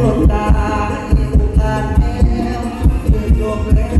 ดวงตารู้ขาดแล้วยืนยกแล้ว